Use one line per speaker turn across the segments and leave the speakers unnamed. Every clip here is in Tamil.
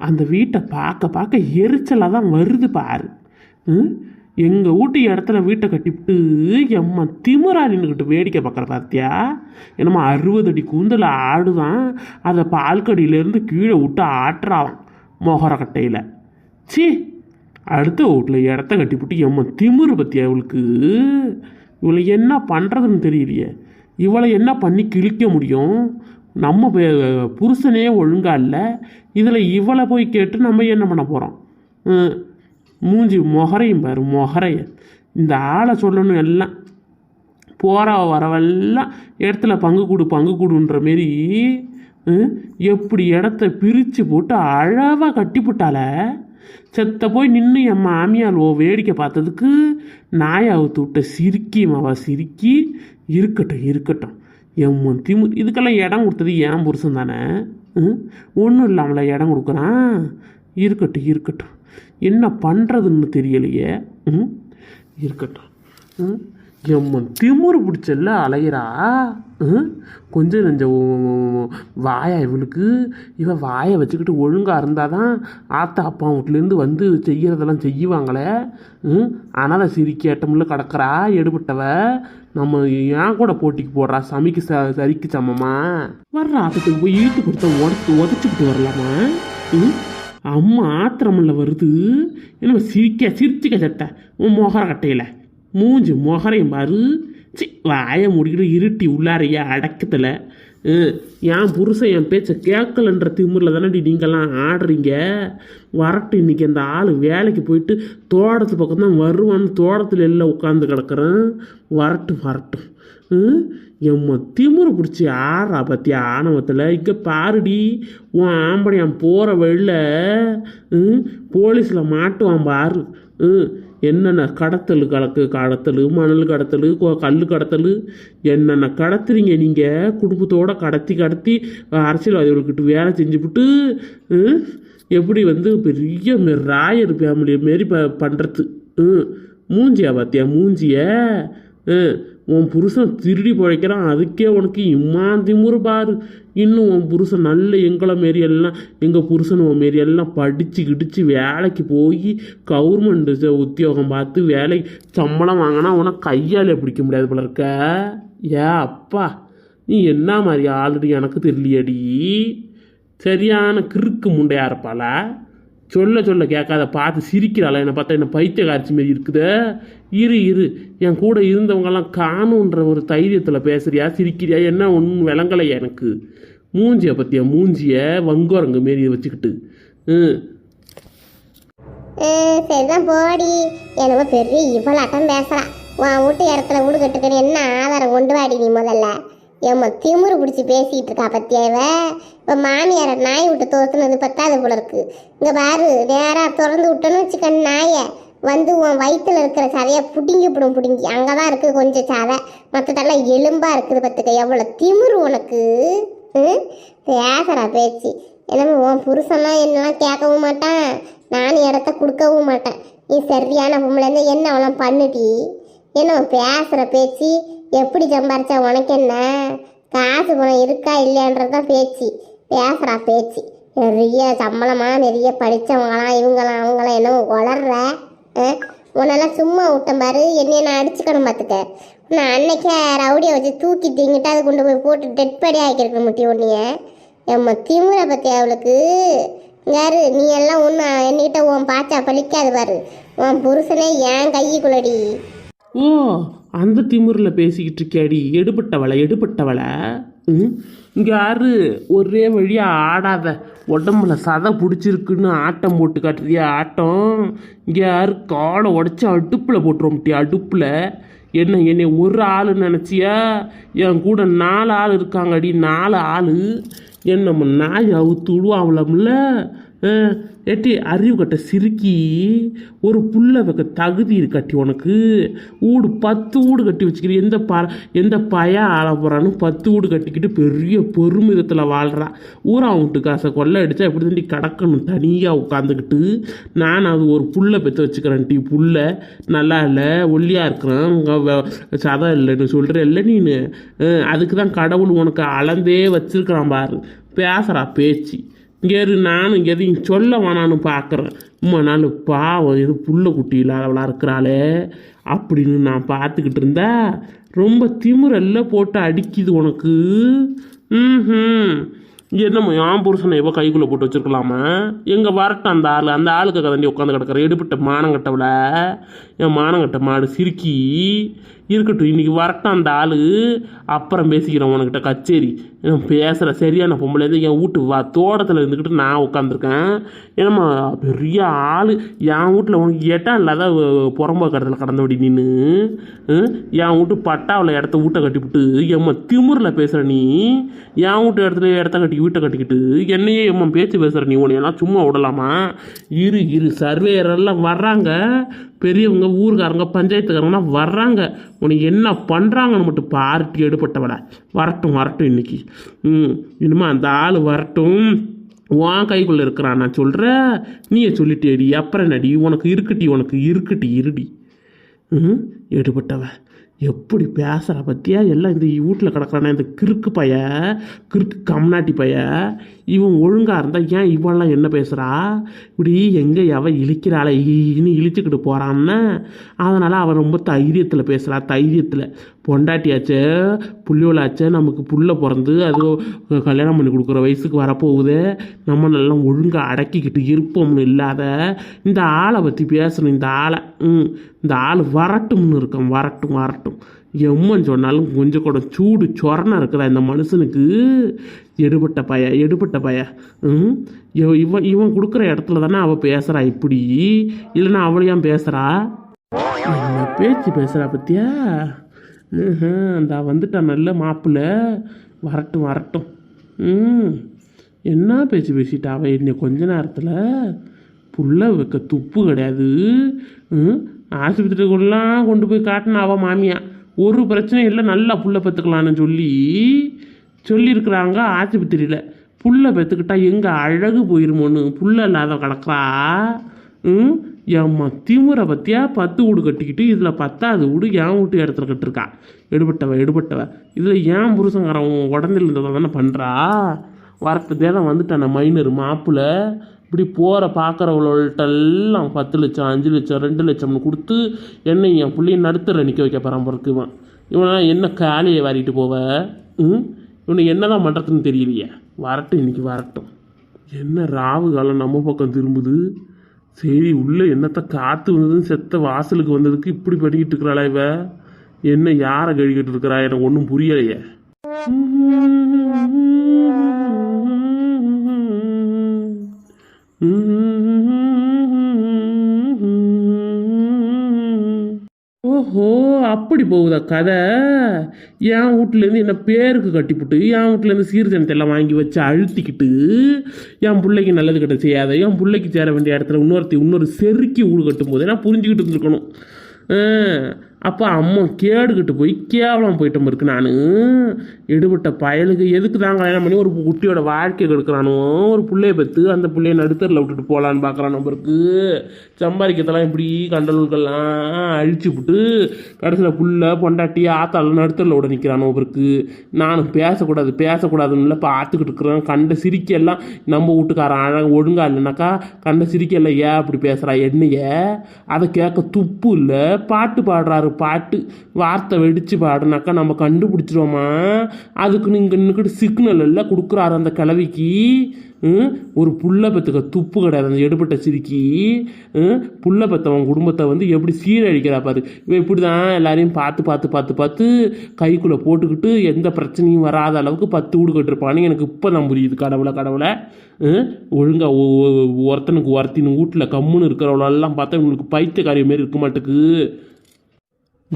அந்த வீட்டை பார்க்க பார்க்க எரிச்சலாக தான் வருது பாரு. ம்? எங்கள் வீட்டு இடத்துல வீட்டை கட்டிவிட்டு எம்மா திமிரா நின்றுக்கிட்டு வேடிக்கை பார்க்குற பார்த்தியா? என்னம்மா அறுபது அடி கூந்தல் ஆடுதான். அதை பால்கடியிலேருந்து கீழே விட்டு ஆட்டுறான் மொகரக்கட்டையில் சி அடுத்த வீட்டில் இடத்த கட்டிவிட்டு எம்மா திமிரு பற்றியா இவளுக்கு? இவளை என்ன பண்ணுறதுன்னு தெரியலையே. இவளை என்ன பண்ணி கிழிக்க முடியும்? நம்ம பே- புருஷனே ஒழுங்கா இல்லை. இதில் இவளை போய் கேட்டு நம்ம என்ன பண்ண போகிறோம் மூஞ்சி மொகரையும் பாரு மொகரைய. இந்த ஆளை சொல்லணும் எல்லாம். போகிற வரவெல்லாம் இடத்துல பங்கு கொடு பங்கு கொடுன்ற மாரி எப்படி இடத்த பிரித்து போட்டு அழகாக கட்டிப்புட்டால செத்த போய் நின்று என் மாமியார் ஓ வேடிக்கை பார்த்ததுக்கு நாயை அவுத்து விட்ட சிரிக்கி மாவா சிரிக்கி இருக்கட்டும் இருக்கட்டும். எம்மன் திமு இதுக்கெல்லாம் இடம் கொடுத்தது ஏன் புருஷன் தானே? ஒன்றும் இல்லாமல இடம் கொடுக்குறான்? இருக்கட்டும் இருக்கட்டும். என்ன பண்ணுறதுன்னு தெரியலையே. ம் இருக்கட்டும். ம் எம்மன் திமுரு பிடிச்சல்ல அலையிறா? ம் கொஞ்சம் நெஞ்ச வாயா இவளுக்கு இவ வாயை வச்சுக்கிட்டு ஒழுங்காக இருந்தால் தான் ஆத்தா அப்பா வீட்லேருந்து வந்து செய்கிறதெல்லாம் செய்வாங்களே? ம் ஆனால் சிரிக்கேட்டமில்ல கிடக்குறா எடுபட்டவ? நம்ம ஏன் கூட போட்டிக்கு போடுறா சமைக்கு ச சரிக்கு சமமா வர்ற ஆட்டத்துக்கு போய் ஈட்டு கொடுத்த உடச்சு உதச்சிக்கிட்டு வரலாமா? ம்? அம்மா ஆத்திரமில்ல வருது. என்ன சிரிக்க சிரிச்சுக்க சத்த உன் மொகர கட்டையில் மூஞ்சி மொகரையும் பாரு. வாயை முடிக்கிட்டு இருட்டி உள்ளாரையா அடக்கத்தில். என் புருஷன் என் பேச்சை கேட்கலன்ற திமிரில் தானே நீங்கள்லாம் ஆடுறீங்க? வரட்டு இன்னைக்கு அந்த ஆள் வேலைக்கு போயிட்டு தோட்டத்து பக்கம் தான் வருவான்னு தோட்டத்தில் எல்லாம் உட்காந்து கிடக்குறேன். வரட்டும் வரட்டும். ம், எம்மா திமிரு பிடிச்சி ஆறா பத்தியா ஆணவத்தில். இங்கே பாருடி உன் ஆம்படையான் போகிற வழியில் போலீஸில் மாட்டுவான் பாரு. ம், என்னென்ன கடத்தல் கலக்கு கடத்தல் மணல் கடத்தல் கல் கடத்தல் என்னென்ன கடத்துறீங்க நீங்கள் குடும்பத்தோடு கடத்தி கடத்தி அரசியல்வாதிகள்கிட்ட வேலை செஞ்சுவிட்டு ம், எப்படி வந்து பெரிய ராயர் ஃபேமிலி மாரி ப பண்ணுறது ம் மூஞ்சியா பார்த்தியா மூஞ்சிய? உன் புருஷன் திருடி பிழைக்கிறான். அதுக்கே உனக்கு இம்மா திமுரு பாரு. இன்னும் உன் புருஷன் நல்ல எங்களை மாரி எல்லாம் எங்கள் புருஷன் உன் மாரி எல்லாம் படித்து கிடிச்சு வேலைக்கு போய் கவர்மெண்ட் உத்தியோகம் பார்த்து வேலை சம்பளம் வாங்கினா உனக்கு கையால் பிடிக்க முடியாது போல இருக்க. ஏ அப்பா நீ என்ன மாதிரி ஆல்ரெடி எனக்கு தெரியலையடி. சரியான கிறுக்கு முண்டையாக இருப்பாளா. சொல்ல சொல்ல கேட்காத பார்த்து சிரிக்கிறாள்? என்னை பார்த்தா என்ன பைத்தியக்காரச்சி மாரி இருக்குது. இரு இரு. என் கூட இருந்தவங்கெல்லாம் காணுன்ற ஒரு தைரியத்தில் பேசுறியா சிரிக்கிறியா? என்ன ஒன்றும் விளங்கலையா எனக்கு? மூஞ்சியை பற்றியா மூஞ்சியை வங்குரங்கு மாரி வச்சுக்கிட்டு. ம்
சரிதான் போடி. என்னமோ பெரிய இவ்வளோ அட்டம் பேசுகிறான் உன் வீட்டு இடத்துல வீடு கட்டுக்கணும் என்ன ஆதாரம் கொண்டு வாடி நீ முதல்ல? ஏம்மா திமுரு பிடிச்சி பேசிக்கிட்டு இருக்கா பத்தியா இவ? இப்போ மாமியார நாய் விட்டு துரத்துனது பத்தாது போல இருக்கு. இங்கே பாரு நேராக திறந்து விட்டோன்னு வச்சுக்க நாயை. வந்து உன் வயிற்றுல இருக்கிற சதையை பிடுங்கி பிடும் பிடுங்கி. அங்கே தான் இருக்குது கொஞ்சம் சதை. மற்றதெல்லாம் எலும்பாக இருக்குது பார்த்துக்க எவ்வளோ திமிரு உனக்கு? ம்? பேசுகிறா பேச்சு. என்னமோ உன் புருஷன்லாம் என்னெல்லாம் கேட்கவும் மாட்டான். நானும் இடத்த கொடுக்கவும் மாட்டேன். நீ சரியான பொம்பளைந்து என்ன அவளாம் பண்ணுடி? என்ன பேசுகிற பேச்சு. எப்படி சம்பாரிச்சா உனக்கு என்ன? காசு பணம் இருக்கா இல்லையான்றது தான் பேச்சு. பேசுகிறா பேச்சு. நிறைய சம்பளமாக நிறைய படித்தவங்களாம் இவங்களாம் அவங்களாம் என்ன வளர்ற உன்னெல்லாம் சும்மா விட்டேன் பாரு. என்னைய நான் அடிச்சுக்கணும் பார்த்துக்க. நான் அன்னைக்கே ரவுடியை வச்சு தூக்கி திங்கிட்டு அதை கொண்டு போய் போட்டு டெட் படி ஆக்கியிருக்க முட்டி உன்னைய. எம்ம திமுறை பற்றி அவளுக்கு? யாரு நீ எல்லாம் ஒன்று என்கிட்ட உன் பாச்சா பழிக்காது பாரு. உன் புருஷனே ஏன் கைக்குள்ளடி.
ஓ அந்த திமுறில் பேசிக்கிட்டு இருக்கியாடி எடுபட்டவளை. எடுபட்டவளை இங்கே யாரு? ஒரே வழியாக ஆடாத. உடம்புல சதை பிடிச்சிருக்குன்னு ஆட்டம் போட்டு காட்டுறியா? ஆட்டம். இங்கே யாரு? காலை உடச்சி அடுப்பில் போட்டுருவோம்ட்டி அடுப்பில். என்ன என்னை ஒரு ஆள் நினச்சியா? என் கூட நாலு ஆள் இருக்காங்கடி நாலு ஆள். என்ன நாய் அவுத்து விடுவாங்களம்ல ஏட்டி அறிவு கட்ட சிரிக்கி ஒரு புள்ள வைக்க தகுதி இருக்காட்டி உனக்கு. வீடு பத்து வீடு கட்டி வச்சுக்கிற எந்த ப எந்த பயா ஆள போகிறான்னு பத்து வீடு கட்டிக்கிட்டு பெரிய பெருமிதத்தில் வாழ்கிறா ஊரா வீட்டு காசை கொள்ளை அடித்தா எப்படி தண்டி கிடக்கணும்? தனியாக உட்காந்துக்கிட்டு நான் அது ஒரு புல்லை பெற்று வச்சுக்கிறேன் டீ புல்ல நல்லா இல்லை ஒல்லியாக இருக்கிறேன். சதம் இல்லைன்னு சொல்கிற இல்லை நீ அதுக்கு தான் கடவுள் உனக்கு அளந்தே வச்சுருக்கிறான் பாரு. பேசுகிறா பேச்சு. இங்கே இரு நானும் எதையும் சொல்ல வேணான்னு பார்க்குறேன். உம்மா நாள் பாவம் எது புள்ள குட்டியில் இல்லாதவளா இருக்கிறாளே. அப்படின்னு நான் பார்த்துக்கிட்டு இருந்தா ரொம்ப திமிரல்ல போட்டு அடிக்குது உனக்கு. ம் என்னம்மா என் புருஷனை எவ்வளோ கைக்குள்ளே போட்டு வச்சிருக்கலாமா? எங்கே வரட்டும் அந்த ஆள் அந்த ஆளுக்கு கதண்டி உட்காந்து கிடக்கிற எடுப்பட்ட மானங்கட்டவில் என் மானங்கட்ட மாடு சிரிக்கி இருக்கட்டும் இன்றைக்கி வரட்டும் அந்த ஆள். அப்புறம் பேசிக்கிறேன் உனக்கிட்ட கச்சேரி. பேசுகிற சரியான பொம்பளை என் வீட்டு வா தோட்டத்தில் இருந்துக்கிட்டு நான் உட்காந்துருக்கேன் ஏன்னா பெரிய ஆள். என் வீட்டில் உனக்கு ஏட்டா இல்லாத புறம்போக்கடத்தில் இடத்துல கடந்தபடி நின்று என் வீட்டு பட்டாவில் இடத்த வீட்டை கட்டிவிட்டு எம்மா திமுறில் பேசுகிற நீ? என் வீட்டு இடத்துல இடத்த கட்டி வீட்டை கட்டிக்கிட்டு என்னையே எம்மா பேச்சு பேசுகிற நீ? உன்னையெல்லாம் சும்மா விடலாமா? இரு இரு. சர்வேயரெல்லாம் வர்றாங்க. பெரியவங்க ஊருக்காரங்க பஞ்சாயத்துக்காரங்கலாம் வர்றாங்க. உனக்கு என்ன பண்ணுறாங்கன்னு மட்டும் பார்ட்டி எடுப்பட்டவட வரட்டும் வரட்டும் இன்னைக்கு. ம் இனிமேல் அந்த ஆள் வரட்டும். உன் கைக்குள்ளே இருக்கிறான் நான் சொல்கிறேன் நீயே சொல்லிட்டேடி அப்புறம் நடி உனக்கு இருக்குட்டி உனக்கு இருக்குட்டி இருடி. ம் எடுபட்டவ. எப்படி பேசுகிற பற்றியா எல்லாம் இந்த வீட்டில் கிடக்குறானே இந்த கிறுக்கு பைய கிறுக்கு கம்நாட்டி பைய. இவன் ஒழுங்காக இருந்தால் ஏன் இவன்லாம் என்ன பேசுகிறா இப்படி எங்கே எவ இழிக்கிறாளே? இனி இழிச்சுக்கிட்டு போகிறான்னு அதனால் அவன் ரொம்ப தைரியத்தில் பேசுகிறா தைரியத்தில். பொண்டாட்டியாச்சே புள்ளியோலாச்சே நமக்கு புள்ள பிறந்து அது கல்யாணம் பண்ணி கொடுக்குற வயசுக்கு வரப்போகுது. நம்ம நல்லா ஒழுங்காக அடக்கிக்கிட்டு இருப்போம்னு இல்லாத இந்த ஆளை பற்றி பேசணும் இந்த ஆளை. ம் இந்த ஆள் வரட்டும்னு இருக்கான் வரட்டும் வரட்டும். எம்மன் சொன்னாலும் கொஞ்சம் கூட சூடு சொரணை இருக்குதா இந்த மனுஷனுக்கு? எடுபட்ட பய எடுபட்ட பய. ம்? இவன் இவன் கொடுக்குற இடத்துல தானே அவள் பேசுகிறா இப்படி? இல்லைன்னா அவளையாம் பேசுகிறா பேச்சு பேசுகிறா பத்தியா? அந்த வந்துட்டான் நல்ல மாப்பிள்ளை. வரட்டும் வரட்டும். ம். என்ன பேச்சு பேசிட்டா அவள் என்னை கொஞ்ச நேரத்தில்? புள்ள வைக்க துப்பு கிடையாது. ம்? ஆஸ்பத்திரிக்குள்ளலாம் கொண்டு போய் காட்டினா அவள் மாமியா. ஒரு பிரச்சனையும் இல்லை நல்லா புள்ள பெற்றுக்கலான்னு சொல்லி சொல்லியிருக்கிறாங்க. ஆஸ்பத்திரியில் புள்ள பெற்றுக்கிட்டா எங்கே அழகு போயிருமோன்னு புள்ள இல்லாத கிடக்குறா? ம்? எம்மா திமுறை பற்றியா பத்து வீடு கட்டிக்கிட்டு இதில் பத்தாவது வீடு என் வீட்டு இடத்துல கட்டிருக்கா. எடுபட்டவ எடுபட்டவ. இதில் ஏன் புருஷங்காரன் உடந்தில் இருந்ததை தானே பண்ணுறா வரட்டதே தான் வந்துட்டான மைனர் மாப்பிள்ள. இப்படி போகிற பார்க்குறவங்கள்ட்டெல்லாம் பத்து லட்சம் அஞ்சு லட்சம் ரெண்டு லட்சம்னு கொடுத்து என்ன என் பிள்ளைய நடுத்தர நிற்க வைக்க போகிறான் பிறகு இவன். இவனா என்ன காலையை வாரிட்டு போவ? ம்? இவனை என்ன தான் பண்ணுறதுன்னு தெரியலையே. வரட்டும் இன்றைக்கி வரட்டும். என்ன ராவு காலம் நம்ம பக்கம் திரும்புது? சரி உள்ளே என்னத்த காற்று வந்ததுன்னு செத்த வாசலுக்கு வந்ததுக்கு இப்படி பண்ணிக்கிட்டு இருக்கிறாளா இவ? என்ன யாரை கழுகிட்டு இருக்கிறா? எனக்கு ஒன்றும் புரியலையே. ஓஹோ அப்படி போகுதா கதை? என் வீட்லேருந்து என்ன பேருக்கு கட்டிப்புட்டு என் வீட்லேருந்து சீர்தனத்தை எல்லாம் வாங்கி வச்சு அழுத்திக்கிட்டு என் பிள்ளைக்கு நல்லது கிட்ட செய்யாத என் பிள்ளைக்கு சேர வேண்டிய இடத்துல இன்னொருத்தி இன்னொரு செருக்கி ஊடு கட்டும் போது நான் புரிஞ்சுக்கிட்டு இருந்திருக்கணும். அப்போ அம்மா கேடுகிட்டு போய் கேவலம் போயிட்டும் இருக்கு நான். எடுபட்ட பயலுக்கு எதுக்கு தான் கல்யாணம் பண்ணி ஒரு குட்டியோட வாழ்க்கை கெடுக்கிறானோ ஒரு பிள்ளைய பெற்று அந்த பிள்ளைய நடுத்தரில் விட்டுட்டு போகலான்னு பார்க்குறான் நம்பருக்கு சம்பாதிக்கிறதெல்லாம் இப்படி கண்டலூர்கள்லாம் அழிச்சு விட்டு கடைசியில் புள்ள பொண்டாட்டி ஆத்தாள் நடுத்தரில் விட நிற்கிறான் நம்பருக்கு நானும் பேசக்கூடாது பேசக்கூடாதுன்னு பார்த்துக்கிட்டு இருக்கிறேன். கண்ட சிரிக்கெல்லாம் நம்ம வீட்டுக்காரன் அழகாக ஒழுங்கா இல்லைனாக்கா கண்ட சிரிக்கெல்லாம் ஏன் அப்படி பேசுகிறா என்னைய? அதை கேட்க துப்பு இல்லை பாட்டு பாடுறாரு பாட்டு வார்த்தை வெடித்து பாடுனாக்கா நம்ம கண்டுபிடிச்சிருவோமா? அதுக்கு நீங்கள் இன்னுக்கிட்டு சிக்னல் எல்லாம் கொடுக்குறாரு அந்த கிளவிக்கு ஒரு புள்ள பெத்துக்க துப்பு கிடையாது அந்த எடுபட்ட சிரிக்கி. புள்ள பெற்றவன் குடும்பத்தை வந்து எப்படி சீரழிக்கிறா பாரு. இவன் இப்படி தான் எல்லாரையும் பார்த்து பார்த்து பார்த்து பார்த்து கைக்குள்ளே போட்டுக்கிட்டு எந்த பிரச்சனையும் வராத அளவுக்கு பத்து வீடு கட்டிருப்பான்னு எனக்கு இப்போ தான் புரியுது கடவுளை கடவுளை. ஒழுங்காக ஒழுங்கா ஒ- ஒருத்தனுக்கு ஒருத்தின் வீட்டில் கம்முன்னு இருக்கிறவளெல்லாம் பார்த்தா இவங்களுக்கு பைத்தியக்காரிய மாரி இருக்க மாட்டுக்கு.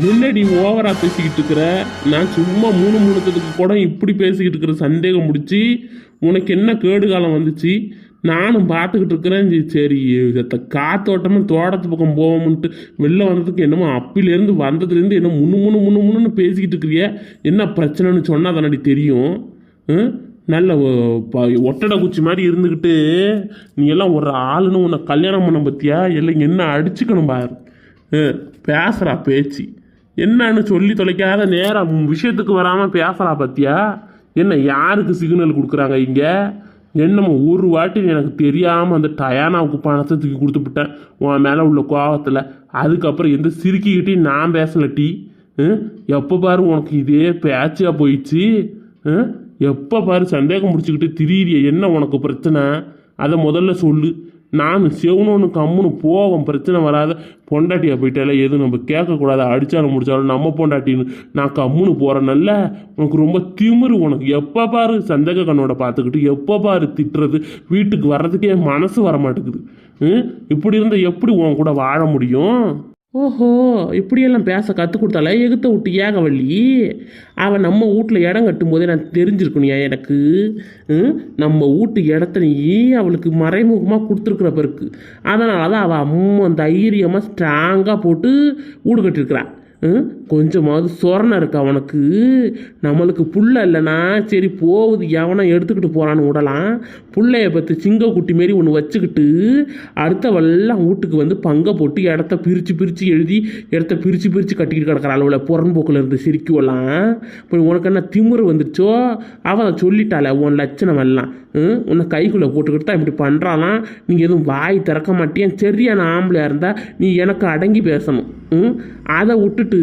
என்னடி ஓவரா பேசிக்கிட்டு இருக்கிற? நான் சும்மா மூணு மூணுத்ததுக்கு கூட இப்படி பேசிக்கிட்டு இருக்கிற சந்தேகம் முடிச்சு உனக்கு என்ன கேடு காலம் வந்துச்சு? நானும் பார்த்துக்கிட்டு இருக்கிறேன் சரி, காத்தோட்டமாக தோட்டத்து பக்கம் போவோம்ன்ட்டு வெளில வந்ததுக்கு என்னமோ அப்பிலேருந்து வந்ததுலேருந்து என்ன முன்னு முன்னு முன்னு முன்னு பேசிக்கிட்டு இருக்கிறிய? என்ன பிரச்சனைன்னு சொன்னால் தானடி தெரியும்? நல்ல ஒட்டடை குச்சி மாதிரி இருந்துக்கிட்டு நீ எல்லாம் ஒரு ஆளுன்னு உன்னை கல்யாணம் பண்ண பற்றியா எல்லாம் என்ன அடிச்சுக்கணும் பாரு. பேசுகிறா பேச்சு. என்னன்னு சொல்லி தொலைக்காத நேரம் விஷயத்துக்கு வராமல் பேசுறா பத்தியா? என்ன யாருக்கு சிக்னல் கொடுக்குறாங்க இங்கே? என்னம்மா ஒரு வாட்டி எனக்கு தெரியாமல் அந்த டயானாவுக்கு பணத்தை தூக்கி கொடுத்துப்புட்டேன் உன் மேலே உள்ள கோவத்தில். அதுக்கப்புறம் எந்த சிரிக்கிக்கிட்டே நான் பேசல டீ. எப்போ பாரு உனக்கு இதே பேச்சாக போயிடுச்சு. எப்போ பாரு சந்தேகம் முடிச்சுக்கிட்டு திரியிறிய என்ன உனக்கு பிரச்சனை? அதை முதல்ல சொல்லு. நான் செவனோன்னு கம்முன்னு போவோம் பிரச்சனை வராத பொண்டாட்டியை போயிட்டால எதுவும் நம்ம கேட்கக்கூடாது. அடித்தாலும் முடித்தாலும் நம்ம பொண்டாட்டின்னு நான் கம்முன்னு போகிறேன்னல்ல உனக்கு ரொம்ப திமிரு உனக்கு. எப்போ பாரு சந்தேக கண்ணோட பார்த்துக்கிட்டு எப்போ பாரு திட்டுறது? வீட்டுக்கு வர்றதுக்கே மனசு வர மாட்டேங்குது ம்? இப்படி இருந்தால் எப்படி உன் கூட வாழ முடியும்? ஓஹோ இப்படியெல்லாம் பேச கற்றுக் கொடுத்தால எகுத்த விட்டு ஏகவள்ளி. அவன் நம்ம வீட்டில் இடம் கட்டும் போதே நான் தெரிஞ்சிருக்கணுயா எனக்கு. ம்? நம்ம வீட்டு இடத்த நீ அவளுக்கு மறைமுகமாக கொடுத்துருக்குற பிறகு. அதனால தான் அவள் அம்மா தைரியமாக ஸ்ட்ராங்காக போட்டு வீடு கட்டியிருக்கிறான் கொஞ்சமாவது சொரணை இருக்கு அவனுக்கு? நம்மளுக்கு புள்ள இல்லைனா சரி போகுது எவனை எடுத்துக்கிட்டு போகிறான்னு விடலாம் புள்ளைய பற்றி சிங்கக்குட்டி மாரி ஒன்று வச்சுக்கிட்டு அடுத்தவெல்லாம் வீட்டுக்கு வந்து பங்கை போட்டு இடத்த பிரித்து பிரித்து எழுதி இடத்த பிரித்து பிரித்து கட்டிக்கிட்டு கிடக்குற அளவில் புறம்போக்கில் இருந்து சிரிக்குவலாம் இப்போ உனக்கு என்ன திமுறை வந்துருச்சோ? அவன் சொல்லிட்டாளே உன் லட்சணம் எல்லாம் ம்? உன்னை கைக்குள்ளே போட்டுக்கிட்டு தான் இப்படி பண்ணுறாலாம் நீங்கள் எதுவும் வாய் திறக்க மாட்டேன் சரியான ஆம்பளையாக இருந்தால் நீ எனக்கு அடங்கி பேசணும். அதை விட்டுட்டு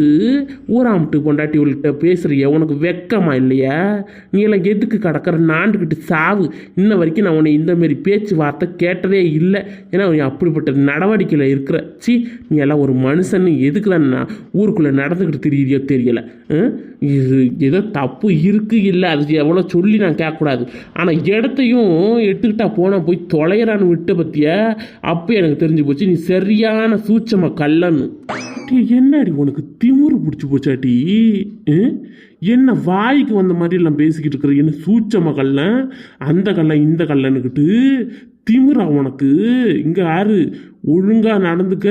ஊராமட்டு பொண்டாட்டி உள்கிட்ட பேசுகிறிய உனக்கு வெக்கமா இல்லையா? நீ எல்லாம் எதுக்கு கிடக்கிற? நாண்டுக்கிட்டு சாவு. இன்ன வரைக்கும் நான் உன்னை இந்தமாரி பேச்சு வார்த்தை கேட்டதே இல்லை. ஏன்னா நீ அப்படிப்பட்ட நடவடிக்கையில் இருக்கிற. சி நீ எல்லாம் ஒரு மனுஷன் எதுக்குதான் நான் ஊருக்குள்ளே நடந்துக்கிட்டு தெரியலையோ தெரியலை. ம்? இது ஏதோ தப்பு இருக்குது இல்லை அது எவ்வளோ சொல்லி நான் கேட்கக்கூடாது. ஆனால் இடத்தையும் எடுத்துக்கிட்டா போனால் போய் தொலைகிறான்னு விட்ட பற்றிய அப்போ எனக்கு தெரிஞ்சு போச்சு நீ சரியான சூச்சமாக கல்லன்னு என்னடி உனக்கு திமிரு பிடிச்சி போச்சாட்டி என்ன வாய்க்கு வந்த மாதிரி எல்லாம் பேசிக்கிட்டு இருக்கிற என்ன சூட்சம கல்லன் அந்த கல்லன் இந்த கல்லன்னுக்கிட்டு திமிரா உனக்கு? இங்கே யாரு ஒழுங்காக நடந்துக்க.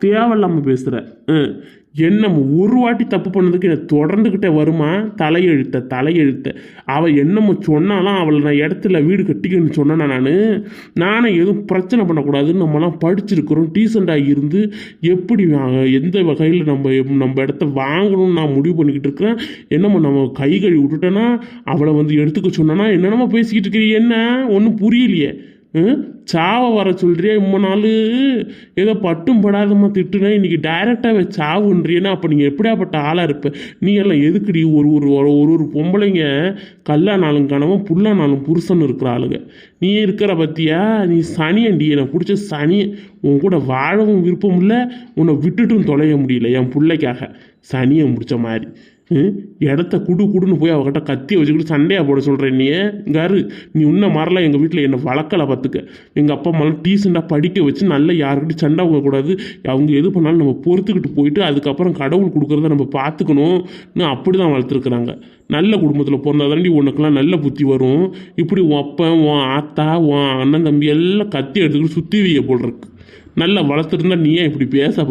தேவையில்லாமல் பேசுற. ம். என்ன ஒரு வாட்டி தப்பு பண்ணதுக்கு என்னை தொடர்ந்துக்கிட்டே வருமா? தலையெழுத்த தலையெழுத்த. அவள் என்னமோ சொன்னாலாம் அவளை நான் இடத்துல வீடு கட்டிக்கணும்னு சொன்னேன்னா நான்? நானே எதுவும் பிரச்சனை பண்ணக்கூடாதுன்னு நம்மலாம் படிச்சிருக்கிறோம். டீசெண்டாக இருந்து எப்படி எந்த வகையில் நம்ம நம்ம இடத்த வாங்கணும்னு நான் முடிவு பண்ணிக்கிட்டு இருக்கிறேன். என்னமோ நம்ம கை கழுவி விட்டுட்டேன்னா அவளை வந்து எடுத்துக்க சொன்னேன்னா என்னென்னமோ பேசிக்கிட்டு இருக்கிறீ என்ன? ஒன்றும் புரியலையே. சாவை வர சொல்றியா இம்ம நாள்? ஏதோ பட்டும் படாதம்மா திட்டுனா இன்னைக்கு டைரெக்டாகவே சாவுன்றியன்னா அப்போ நீங்கள் எப்படியாப்பட்ட ஆளாக இருப்ப? நீ எல்லாம் எதுக்குடி ஒரு ஒரு ஒரு ஒரு பொம்பளைங்க? கல்லானாலும் கணவன் புல்லானாலும் புருஷன் இருக்கிற ஆளுங்க. நீ இருக்கிற பற்றியா நீ சனியண்டி எனக்கு பிடிச்ச சனி. உன் கூட வாழவும் விருப்பம் இல்லை. உன்னை விட்டுட்டும் தொலைய முடியல என் பிள்ளைக்காக. சனியை முடிச்ச மாதிரி. இடத்த குடு குடுன்னு போய் அவகிட்ட கத்தி வச்சுக்கிட்டு சண்டையாக போட சொல்கிறேன் நீ கரு நீ இன்னும் மரலாம் எங்கள் வீட்டில் என்னை வளர்க்கலை பார்த்துக்க எங்கள் அப்பா அம்மாலாம் டீசெண்டாக படிக்க வச்சு நல்லா யாருக்கிட்டையும் சண்டை போகக்கூடாது அவங்க எது பண்ணாலும் நம்ம பொறுத்துக்கிட்டு போயிட்டு அதுக்கப்புறம் கடவுள் கொடுக்குறத நம்ம பார்த்துக்கணும்னு அப்படி தான் வளர்த்துருக்குறாங்க. நல்ல குடும்பத்தில் பிறந்தாதாண்டி உனக்கெல்லாம் நல்ல புத்தி வரும். இப்படி உன் அப்பன் உன் ஆத்தா உன் அண்ணன் தம்பி எல்லாம் கத்தி எடுத்துக்கிட்டு சுற்றி வைய போல் இருக்கு நல்லா வளர்த்துருந்தா நீ ஏன் இப்படி பேச